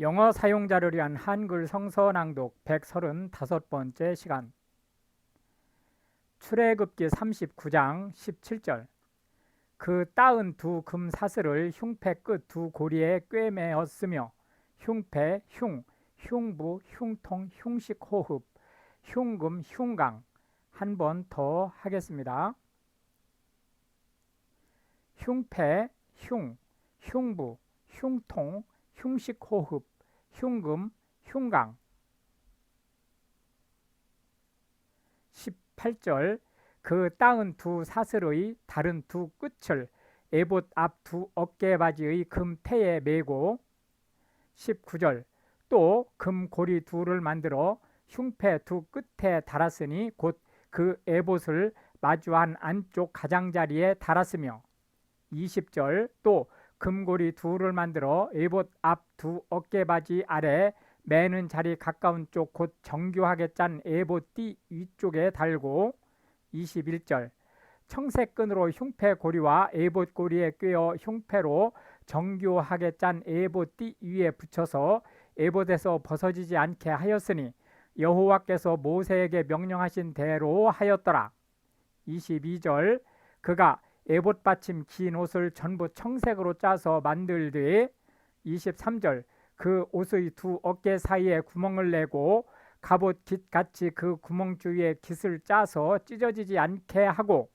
영어 사용자를 위한 한글 성서 낭독 135번째 시간 출애굽기 39장 17절 그 따은 두 금 사슬을 흉패 끝 두 고리에 꿰매었으며 흉패, 흉, 흉부, 흉통, 흉식 호흡, 흉금, 흉강 한 번 더 하겠습니다. 흉패, 흉, 흉부, 흉통, 흉식호흡, 흉금, 흉강. 18절 그 따은 두 사슬의 다른 두 끝을 에봇 앞 두 어깨바지의 금패에 메고. 19절 또 금고리 둘을 만들어 흉패 두 끝에 달았으니 곧 그 에봇을 마주한 안쪽 가장자리에 달았으며. 20절 또 금고리 둘을 만들어 에봇 앞 두 어깨바지 아래 매는 자리 가까운 쪽 곧 정교하게 짠 에봇 띠 위쪽에 달고 21절 청색 끈으로 흉패 고리와 에봇 고리에 꿰어 흉패로 정교하게 짠 에봇 띠 위에 붙여서 에봇에서 벗어지지 않게 하였으니 여호와께서 모세에게 명령하신 대로 하였더라. 22절 그가 에봇 받침 긴 옷을 전부 청색으로 짜서 만들되 23절 그 옷의 두 어깨 사이에 구멍을 내고 갑옷 깃 같이 그 구멍 주위에 깃을 짜서 찢어지지 않게 하고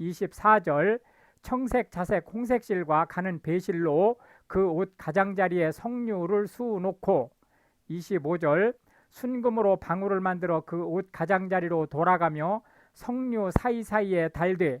24절 청색, 자색, 홍색 실과 가는 배실로 그 옷 가장자리에 석류를 수놓고 25절 순금으로 방울을 만들어 그 옷 가장자리로 돌아가며 석류 사이사이에 달되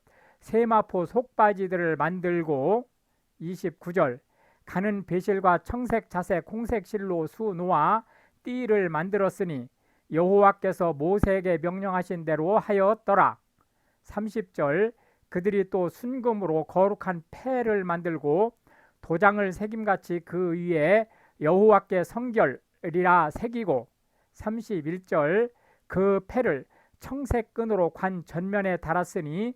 세마포 속바지들을 만들고 29절 가는 배실과 청색 자색 홍색 실로 수 놓아 띠를 만들었으니 여호와께서 모세에게 명령하신 대로 하였더라. 30절 그들이 또 순금으로 거룩한 패를 만들고 도장을 새김같이 그 위에 여호와께 성결이라 새기고. 31절 그 패를 청색 끈으로 관 전면에 달았으니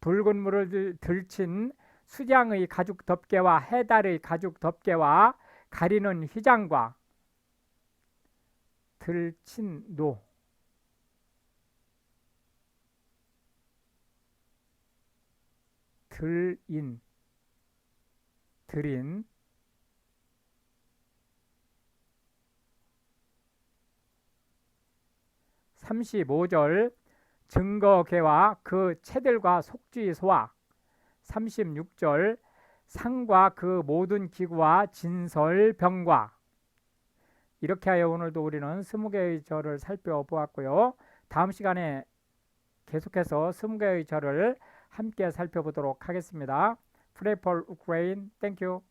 붉은 물을 들친 수장의 가죽 덮개와 해달의 가죽 덮개와 가리는 휘장과 들친 노. 들인. 들인. 35절 증거계와 그 채들과 속주의 소와 36절 상과 그 모든 기구와 진설 병과 이렇게 하여 오늘도 우리는 스무 개의 절을 살펴보았고요. 다음 시간에 계속해서 스무 개의 절을 함께 살펴보도록 하겠습니다. Pray for Ukraine. Thank you.